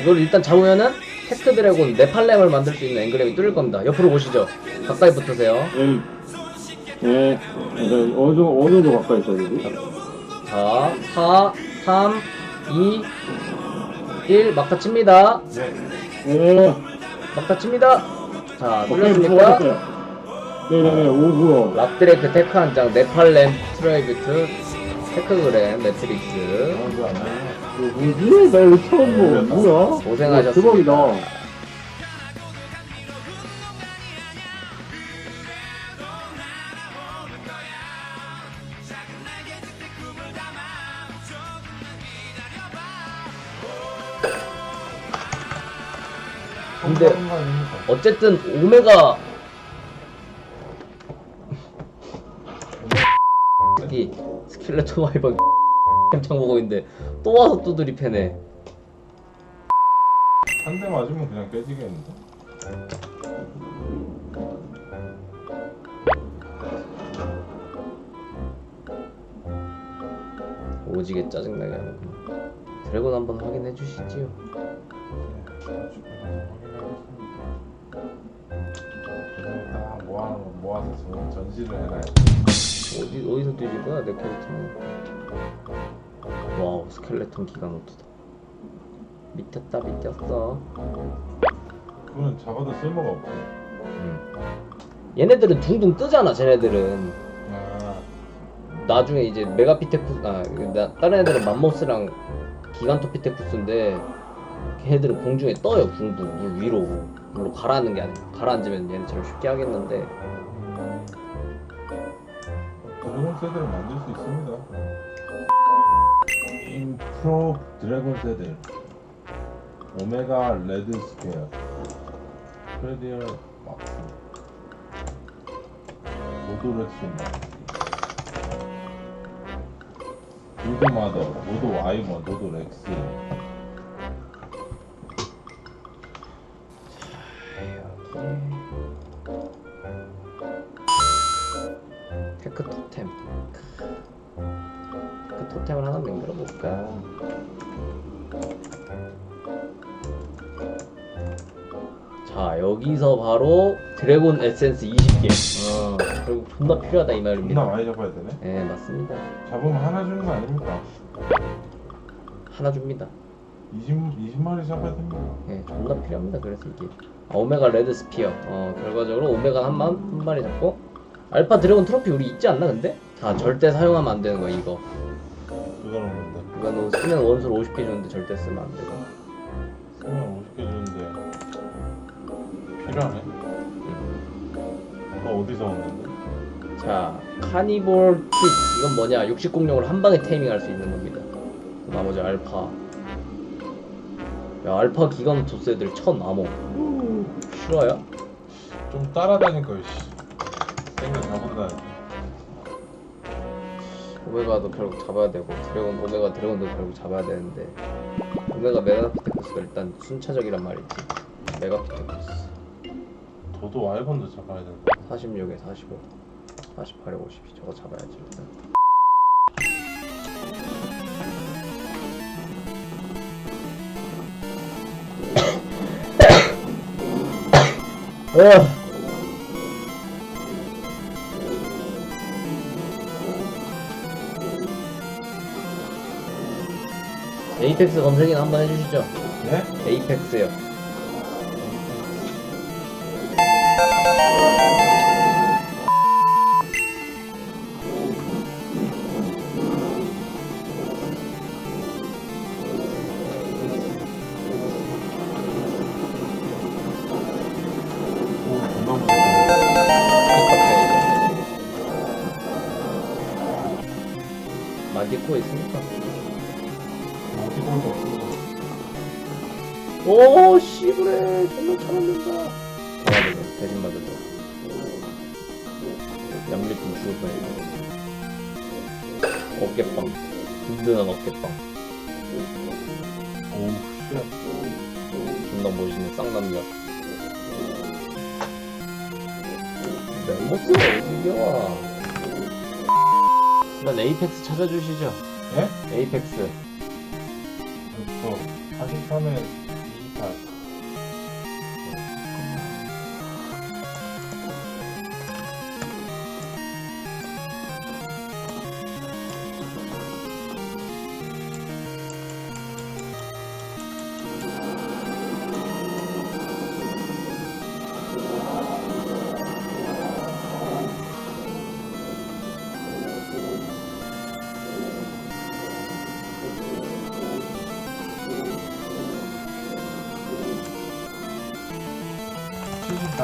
이걸 일단 잡으면은 테크 드래곤 네팔렘을 만들 수 있는 앵그램이 뚫릴 겁니다. 옆으로 보시죠. 가까이 붙으세요. 예. 예. 어느 정도, 어느 정도 가까이 있어야 되지? 자, 4, 3, 2, 1 막타 칩니다. 예. 막타 칩니다. 자, 오케이, 뚫렸습니까? 수고하셨어요. 네네네, 오, 뭐야. 락드레이크 테크 한 장, 네팔렘 트라이비트, 테크그램, 매트릭스. 뭐지? 나 이거 처음 보 뭐야? 고생하셨습니다. 대박이다. 근데 어쨌든 오메가 이 스켈레톤 와이번 햄창 보고 있는데 또 와서 두드리 패네. 한 대 맞으면 그냥 깨지겠는데? 오지게 짜증나게 하는구나. 드래곤 한번 확인해 주시지요. 다 모아, 모아서 전- 전시를 해놔야 어디 어디서 뛰는 거야 내 캐릭터? 와우 스켈레톤 기가노트다. 밑였다 밑였어. 그거는 잡아도 쓸모가 없고 음. 얘네들은 둥둥 뜨잖아 쟤네들은. 아 나중에 이제 메가피테쿠스 아 나, 다른 애들은 맘모스랑 기간토피테쿠스인데 걔네들은 공중에 떠요 붕붕 물 위로 물로 가라앉는 게 아니고 가라앉으면 얘네처럼 쉽게 하겠는데 드래곤 세대를 만들 수 있습니다 인 프로 드래곤 세대 오메가 레드 스퀘어 프레디얼 막스 노도렉스 노드 마더, 노드 와이머, 노드 렉스 테크 토템을 하나 만들어 볼까 자 여기서 바로 드래곤 에센스 20개 어 결국 존나 필요하다 이 말입니다 많이 잡아야 되네 네 맞습니다 잡으면 하나 주는 거 아닙니까? 하나 줍니다 20, 20마리 잡아야 됩니다 예, 존나 필요합니다. 그래서 이게 아, 오메가 레드 스피어. 어, 결과적으로 오메가 한, 만, 한 마리 잡고 알파 드래곤 트로피 우리 있지 않나 근데? 자, 절대 사용하면 안 되는 거 이거. 그거는 뭔데? 이거는 쓰면 원수로 50개 주는데 절대 쓰면 안 되고. 쓰면 50개 주는데 필요하네 너 어디서 얻는데? 자, 카니볼 킥. 이건 뭐냐? 60공룡을 한 방에 테이밍할 수 있는 겁니다. 나머지 알파. 야, 알파 기간 도스 애들 천 암호. 싫어요? 좀 따라다니까 씨 생각 잡은다 오메가도 결국 잡아야 되고 드래곤 오메가 드래곤도 결국 잡아야 되는데 오메가 메가피테쿠스가 일단 순차적이란 말이지. 메가피테쿠스. 도도 와이번도 잡아야 된다 46에 45 48에 50 저거 잡아야지 일단. 어. 에이펙스 검색이나 한번 해주시죠. 네? 에이펙스요. 마디코 있습니까? 오 씨부레 존나 잘한다. 잡아야 돼 대신 맞아줘. 양리품 죽을 뻔했네. 어깨빵. 든든한 어깨빵. 오우 쉣 존나 멋있는 쌍남자. 멤버스가 어디야? 일단 에이펙스 찾아주시죠. 예? 에이펙스. 저 43에 はい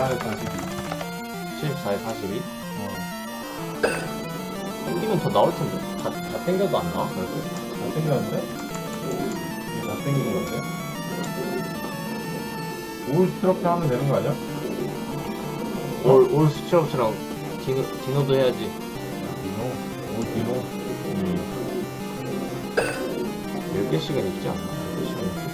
4에 42. 74에 42? 어. 땡기면 더 나올 텐데. 다, 다 땡겨도 안 나와, 그래도. 다 땡겼는데? 이게 다 땡긴 건데? 올 스트럭트 하면 되는 거 아니야? 올, 올 스트럭처랑 디노, 디노도 해야지. 디노. 올 디노. 음. 10개씩은 있지 않나? 10개씩은 있지.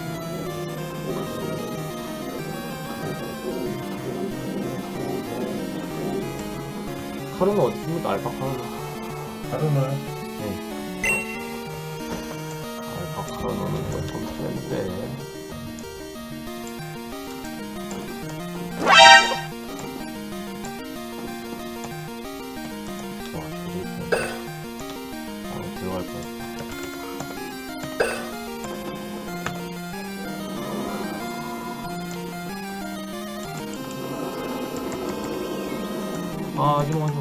카르는 어디 있습니까? 알파카는? 하루는 알파카는 뭐 점수인데. 아, 이런 거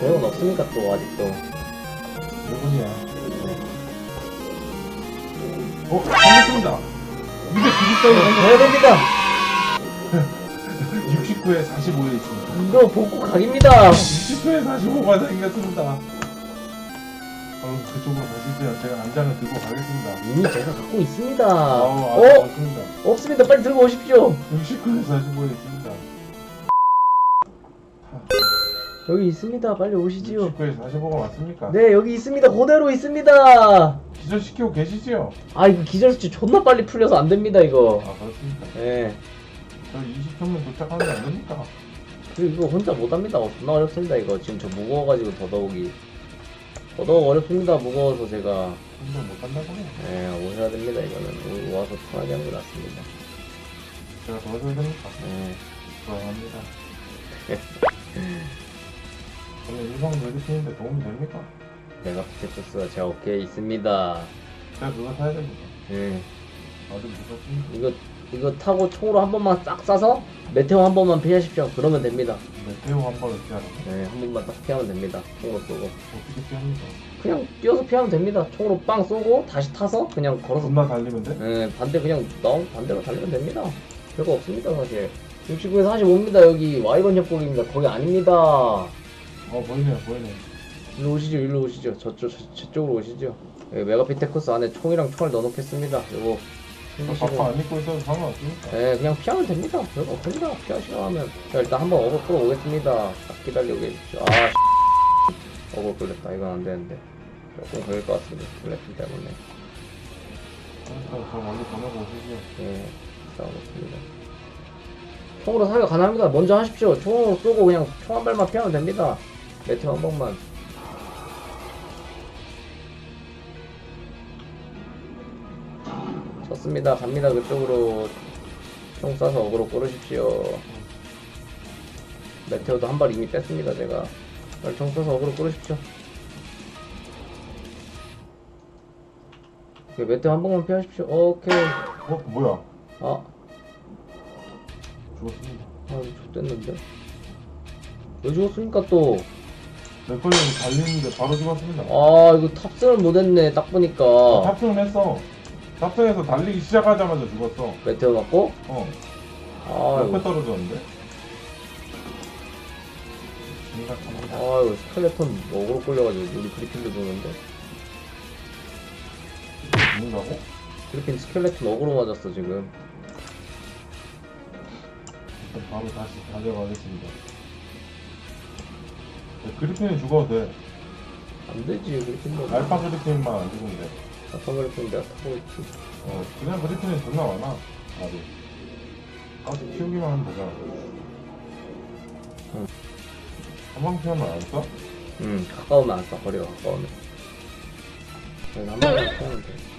배운 없습니까 또 아직도 누구냐? 어? 한개습니다 290점이 해야 됩니다 69에 45에 있습니다. 이거 복구 각입니다 60에 45가 생겼습니다. 그럼 그쪽으로 가시죠. 제가 안장을 들고 가겠습니다. 이미 제가 갖고 있습니다 아, 어? 맞습니다. 없습니다 빨리 들고 오십시오 69에 45에 있습니다. 여기 있습니다 빨리 오시지요 69에 45가 맞습니까? 네 여기 있습니다 그대로 있습니다 기절시키고 계시지요? 아 이거 기절수치 존나 빨리 풀려서 안 됩니다 이거 아, 그렇습니까? 예 저 20초면 도착하면 안 됩니까? 그리고 이거 혼자 못 합니다 어, 존나 어렵습니다 이거 지금 저 무거워가지고 더더욱이 더더욱 어렵습니다 무거워서 제가 혼자 못 한다고요? 예 오셔야 됩니다 이거는 오- 와서 편하게 하는 게 낫습니다 제가 도와줘야 됩니까? 예 좋아합니다. 저는 일방 메디슨인데 도움이 됩니까? 메가피테쿠스가 제 어깨에 있습니다 제가 그거 사야 됩니다. 예 아주 무섭습니다. 이거 이거 타고 총으로 한 번만 싹 쏴서 메테오 한 번만 피하십시오. 그러면 됩니다. 메테오 한 번을 피하라고? 네, 한 번만 딱 피하면 됩니다. 총으로 쏘고 어떻게 피합니까? 그냥 뛰어서 피하면 됩니다. 총으로 빵 쏘고 다시 타서 그냥 걸어서 겁나 달리면 돼? 네, 반대 그냥 나온 반대로 달리면 됩니다. 별거 없습니다 사실. 69에서 45입니다 여기 와이번 협곡입니다. 거기 아닙니다. 어 보이네요 보이네. 일로 오시죠, 일로 오시죠. 저쪽 저, 저쪽으로 오시죠. 여기 메가피테쿠스 안에 총이랑 총알 넣어놓겠습니다. 요거. 바빠 안 입고 있어도 상관없습니까? 네, 그냥 피하면 됩니다. 별거 없습니다. 피하시려 하면. 자, 일단 한번 어글 끌어오겠습니다. 딱 기다리고 계십시오. 아, 씨. 어글 끌렸다. 이건 안 되는데. 조금 걸릴 것 같습니다. 플랫폼 때문에. 저 먼저 보내고 오시죠. 네, 싸우겠습니다. 총으로 사격 가능합니다. 먼저 하십시오. 총으로 쏘고 그냥 총 한 발만 피하면 됩니다. 매트 한 번만. 좋습니다. 갑니다. 그쪽으로 총 쏴서 어그로 끌으십시오. 메테오도 한 발 이미 뺐습니다. 제가. 총 쏴서 어그로 끌으십시오. 오케이, 메테오 한 번만 피하십시오. 오케이. 어 뭐야? 아, 죽었습니다. 아, 좋됐는데. 왜 죽었습니까 또? 내 걸로 달리는데 바로 죽었습니다. 아, 이거 탑승을 못했네. 딱 보니까. 탑승을 했어. 탑승해서 달리기 시작하자마자 죽었어. 메테오 맞고. 어. 아, 옆에. 떨어졌는데. 심각합니다. 아, 이거 스켈레톤 어그로 끌려가지고 우리 그리핀도 도는데. 죽는다고? 그리핀 스켈레톤 어그로 맞았어 지금. 일단 바로 다시 달려가겠습니다. 네, 그리핀은 죽어도 돼. 안 되지 그리핀도. 알파 그리핀만 안 죽으면 돼. 알파 그리핀 내가 타고 있지. 어, 그냥 그리핀은 존나 많아. 아직. 아직 키우기만 하면 되잖아. 한방 피하면 안 써? 음 가까우면 안 써. 거리가 가까우면. 그래서 한 번만 피하면 돼.